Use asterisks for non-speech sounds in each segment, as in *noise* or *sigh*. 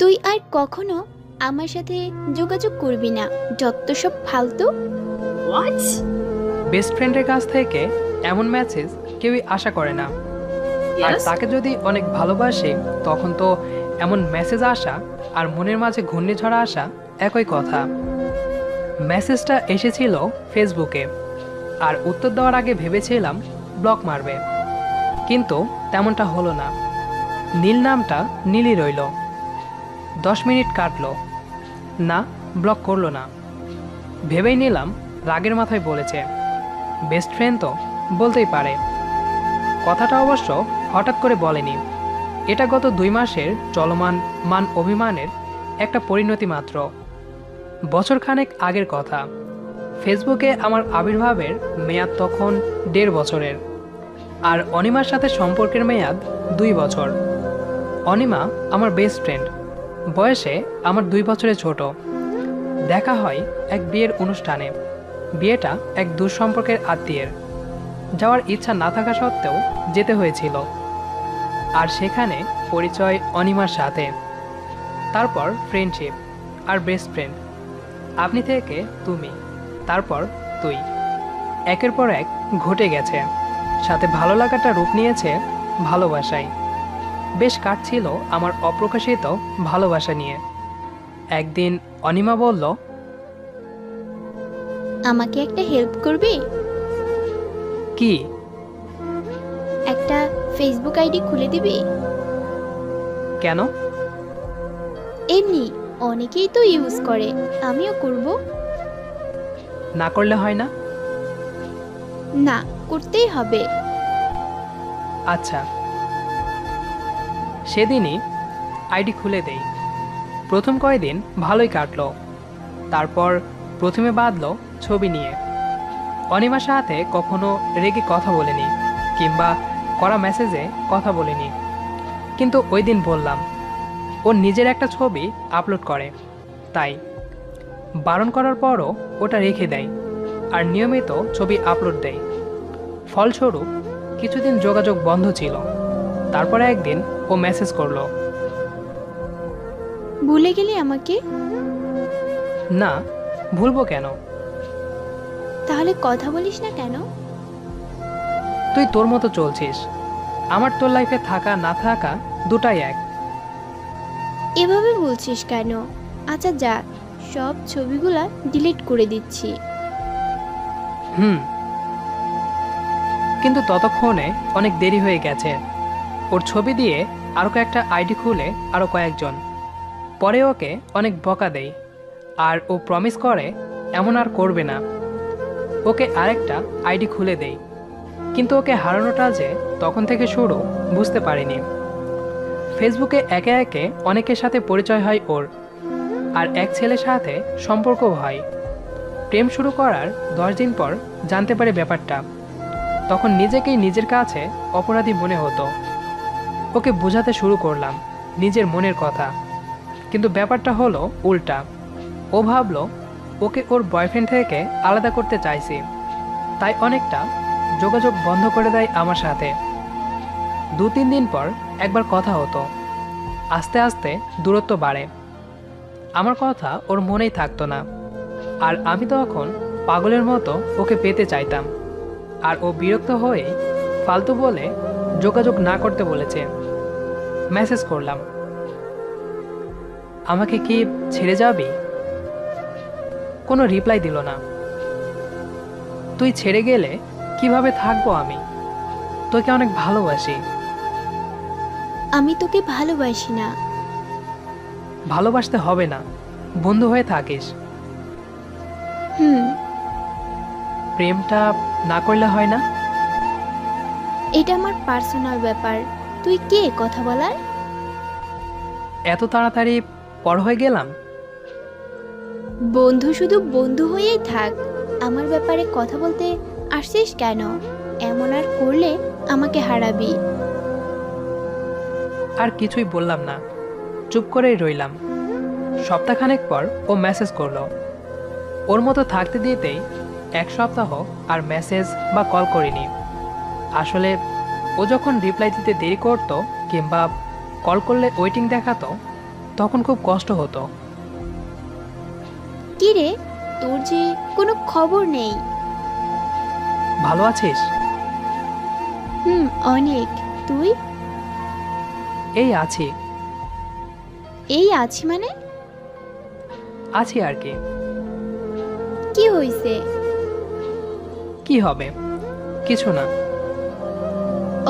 তুই আর কখনো আমার সাথে যোগাযোগ করবি না। যত সব ফালতু। বেস্ট ফ্রেন্ডের কাছ থেকে এমন মেসেজ কেউই আশা করে না। আর তাকে যদি অনেক ভালোবাসে তখন তো এমন মেসেজ আসা আর মনের মাঝে ঘূর্ণিঝড় আসা একই কথা। মেসেজটা এসেছিল ফেসবুকে আর উত্তর দেওয়ার আগে ভেবেছিলাম ব্লক মারবে। কিন্তু তেমনটা হলো না। নীল নামটা নীলই রইল। দশ মিনিট কাটলো। না ব্লক করল না। ভেবেই নিলাম রাগের মাথায় বলেছে। বেস্ট ফ্রেন্ড তো, বলতেই পারে। কথাটা অবশ্য হঠাৎ করে বলেনি। এটা গত দুই মাসের চলমান মান অভিমানের একটা পরিণতি মাত্র। বছরখানেক আগের কথা। ফেসবুকে আমার আবির্ভাবের মেয়াদ তখন দেড় বছরের। আর অনিমার সাথে সম্পর্কের মেয়াদ দুই বছর। অনিমা আমার বেস্ট ফ্রেন্ড বয়সে আমার দুই বছরের ছোট। দেখা হয় এক বিয়ের অনুষ্ঠানে। বিয়েটা এক দুঃসম্পর্কের আত্মীয়ের। যাওয়ার ইচ্ছা না থাকা সত্ত্বেও যেতে হয়েছিল। আর সেখানে পরিচয় অনিমার সাথে। তারপর ফ্রেন্ডশিপ আর বেস্ট ফ্রেন্ড আপনি থেকে তুমি, তারপর তুই। একের পর এক ঘটে গেছে। সাথে ভালো লাগাটা রূপ নিয়েছে ভালোবাসায়। বেশ কাটছিল আমার অপ্রকাশিত ভালোবাসা নিয়ে। একদিন অনিমা বলল আমাকে একটা হেল্প করবি? কি? একটা ফেসবুক আইডি খুলে দিবি? কেন? এমনি অনেকেই তো ইউজ করে আমিও করব। না করলে হয় না? না করতেই হবে। আচ্ছা। সেদিনই আইডি খুলে দেই। প্রথম কয়দিন ভালোই কাটলো। তারপর প্রথমে বাঁধলো ছবি নিয়ে। অনিমার সাথে কখনো রেগে কথা বলিনি, কিংবা করা মেসেজে কথা বলিনি। কিন্তু ওই দিন বললাম, ও নিজের একটা ছবি আপলোড করে। তাই বারণ করার পরও ওটা রেখে দেয় আর নিয়মিত ছবি আপলোড দেয়। ফলস্বরূপ কিছুদিন যোগাযোগ বন্ধ ছিল। তারপরে একদিন ও মেসেজ করল। ভুলে গেলি আমাকে? না ভুলবো কেন? তাহলে কথা বলিস না কেন? তুই তোর মতো চলছিস। আমার তোর লাইফে থাকা না থাকা দুটাই এক। এভাবে বলছিস কেন? আচ্ছা যা সব ছবিগুলা ডিলিট করে দিচ্ছি। হুম। কিন্তু ততক্ষণে অনেক দেরি হয়ে গেছে। ওর ছবি দিয়ে আরও কয়েকটা আইডি খুলে আরও কয়েকজন। পরে ওকে অনেক বকা দেয় আর ও প্রমিস করে এমন আর করবে না। ওকে আরেকটা আইডি খুলে দেই, কিন্তু ওকে হারানোটা যে তখন থেকে শুরু বুঝতে পারিনি। ফেসবুকে একে একে অনেকের সাথে পরিচয় হয় ওর, আর এক ছেলের সাথে সম্পর্ক হয়। প্রেম শুরু করার দশ দিন পর জানতে পারে ব্যাপারটা। তখন নিজেকেই নিজের কাছে অপরাধী মনে হতো। ওকে বোঝাতে শুরু করলাম নিজের মনের কথা। কিন্তু ব্যাপারটা হলো উল্টা। ও ভাবলো, ওকে ওর বয়ফ্রেন্ড থেকে আলাদা করতে চাইছি। তাই অনেকটা যোগাযোগ বন্ধ করে দেয় আমার সাথে। দু তিন দিন পর একবার কথা হতো। আস্তে আস্তে দূরত্ব বাড়ে। আমার কথা ওর মনেই থাকতো না। আর আমি তখন পাগলের মতো ওকে পেতে চাইতাম। আর ও বিরক্ত হয়ে ফালতু বলে যোগাযোগ না করতে বলেছে। মেসেজ করলাম। আমাকে কি ছেড়ে যাবি? কোনো রিপ্লাই দিল না। তুই ছেড়ে গেলে কীভাবে থাকব আমি? তোকে অনেক ভালোবাসি। আমি তোকে ভালোবাসি না। ভালোবাসতে হবে না। বন্ধু হয়ে থাকিস। হুম। প্রেমটা না করলে হয় না? এটা আমার পার্সোনাল ব্যাপার। তুই কে? কথা বলার? এত তাড়াতাড়ি পর হয়ে গেলাম? বন্ধু শুধু বন্ধু হয়েই থাক। আমার ব্যাপারে কথা বলতে আসছিস কেন? এমন আর করলে আমাকে হারাবি। আর কিছুই বললাম না। চুপ করেই রইলাম। সপ্তাহখানেক পর ও মেসেজ করল। ওর মতো থাকতে দিতেই এক সপ্তাহ আর মেসেজ বা কল করিনি। আসলে ও যখন রিপ্লাই দিতে দেরি করতো কিংবা কল করলে ওয়েটিং দেখাতো তখন খুব কষ্ট হতো। কি রে? তোর যে কোনো খবর নেই। ভালো আছিস? হুম অনেক। তুই? এই আছি। এই আছি মানে? আছি আর কি। কি হইছে? কি হবে? কিছু না।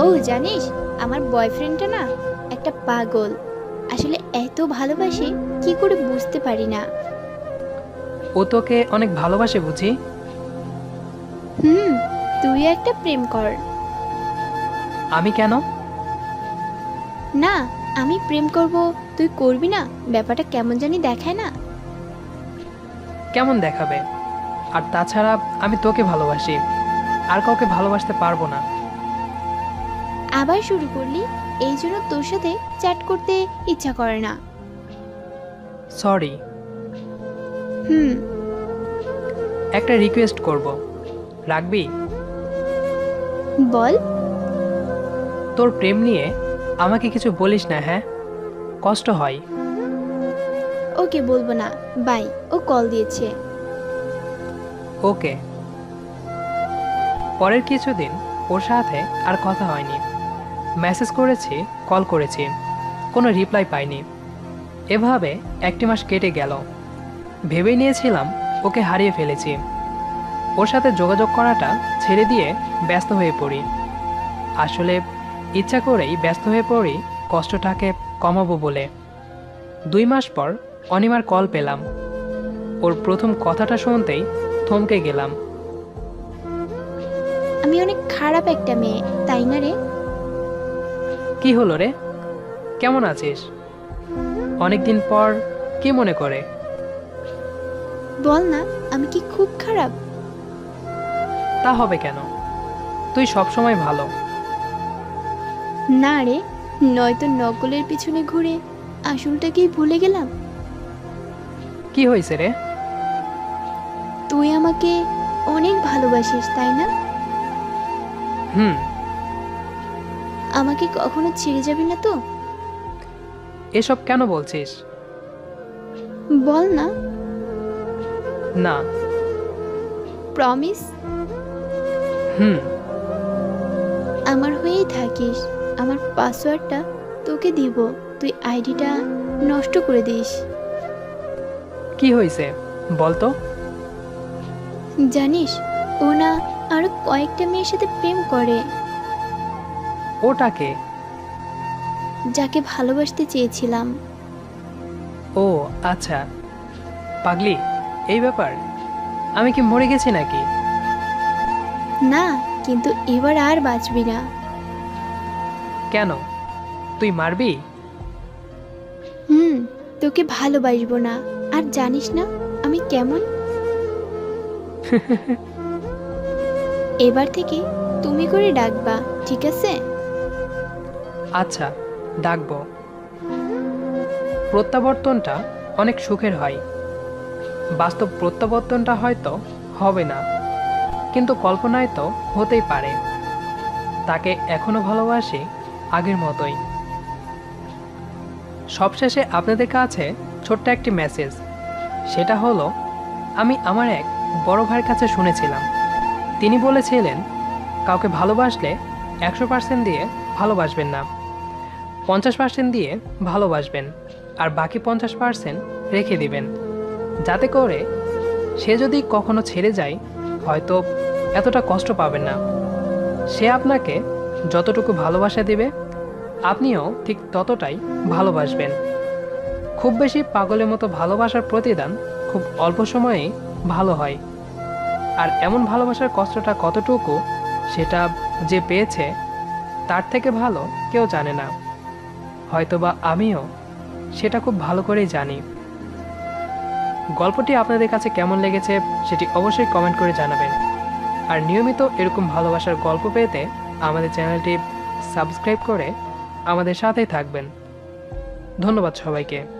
ও জানিস আমার বয়ফ্রেন্ডটা না একটা পাগল। আসলে এত ভালোবাসে কি করে বুঝতে পারি না। ও তোকে অনেক ভালোবাসে বুঝি? হুম তুই একটা প্রেম কর। আমি কেন? না আমি প্রেম করব তুই করবি না ব্যাপারটা কেমন জানি দেখায় না। কেমন দেখাবে? আর তাছাড়া আমি তোকে ভালোবাসি আর কাউকে ভালোবাসতে পারব না। আবার শুরু করলি? এই জন্য তোর সাথে চ্যাট করতে ইচ্ছা করে না। সরি হুম। একটা রিকোয়েস্ট করব। রাখবি? বল। তোর প্রেম নিয়ে আমাকে কিছু বলিস না হ্যাঁ? কষ্ট হয়। ওকে বলব না। বাই। ও কল দিয়েছে। ওকে। পরের কিছুদিন ওর সাথে আর কথা হয়নি। মেসেজ করেছি, কল করেছি, কোনো রিপ্লাই পাইনি। এভাবে একটি মাস কেটে গেল। ভেবেই নিয়েছিলাম ওকে হারিয়ে ফেলেছি। ওর সাথে যোগাযোগ করাটা ছেড়ে দিয়ে ব্যস্ত হয়ে পড়ি। আসলে ইচ্ছা করেই ব্যস্ত হয়ে পড়ি, কষ্টটাকে কমাবো বলে। দুই মাস পর অনিমার কল পেলাম। ওর প্রথম কথাটা শুনতেই থমকে গেলাম। আমি অনেক খারাপ একটা মেয়ে, তাই না রে? কি হলো রে? কেমন আছিস? অনেকদিন পর কি মনে করে? বল না আমি কি খুব খারাপ? তা হবে কেন? তুই সবসময় ভালো। না রে নয়তো নকলের পিছনে ঘুরে আসলটাকেই ভুলে গেলাম? কি হয়েছে রে? তুই আমাকে অনেক ভালোবাসিস তাই না? হুম আমাকে কখনো ছেড়ে যাবি না তো? এসব কেন বলছিস? বল না। না। প্রমিস হুম। আমার হয়েই থাকিস। আমার পাসওয়ার্ডটা তোকে দিব। তুই আইডিটা নষ্ট করে দিস। কি হয়েছে? বল তো। জানিস ও না আরও কয়েকটা মেয়ের সাথে প্রেম করে। ওটাকে? যাকে ভালোবাসতে চেয়েছিলাম। ও আচ্ছা। পাগলি এই ব্যাপার? আমি কি মরে গেছি নাকি? না কিন্তু এবার আর বাঁচবি না। কেন? তুই মারবি? হুম তোকে ভালোবাসবো না। আর জানিস না আমি কেমন? *laughs* এবার থেকে তুমি করে ডাকবা ঠিক আছে? আচ্ছা ডাকবো। প্রত্যাবর্তনটা অনেক সুখের হয়। বাস্তব প্রত্যাবর্তনটা হয়তো হবে না, কিন্তু কল্পনায় তো হতেই পারে। তাকে এখনও ভালোবাসি আগের মতোই। সবশেষে আপনাদের কাছে ছোট্ট একটি মেসেজ সেটা হলো, আমি আমার এক বড় ভাইয়ের কাছে শুনেছিলাম। তিনি বলেছিলেন, কাউকে ভালোবাসলে একশো পার্সেন্ট দিয়ে ভালোবাসবেন না। পঞ্চাশ পার্সেন্ট দিয়ে ভালোবাসবেন আর বাকি পঞ্চাশ পার্সেন্ট রেখে দিবেন। যাতে করে সে যদি কখনো ছেড়ে যায়, হয়তো এতটা কষ্ট পাবেন না। সে আপনাকে যতটুকু ভালোবাসা দেবে, আপনিও ঠিক ততটাই ভালোবাসবেন। খুব বেশি পাগলের মতো ভালোবাসার প্রতিদান খুব অল্প সময়েই ভালো হয়। আর এমন ভালোবাসার কষ্টটা কতটুকু, সেটা যে পেয়েছে, তার থেকে ভালো কেউ জানে না। হয়তোবা আমিও সেটা খুব ভালো করেই জানি। গল্পটি আপনাদের কাছে কেমন লেগেছে সেটি অবশ্যই কমেন্ট করে জানাবেন। আর নিয়মিত এরকম ভালোবাসার গল্প পেতে আমাদের চ্যানেলটি সাবস্ক্রাইব করে আমাদের সাথেই থাকবেন। ধন্যবাদ সবাইকে।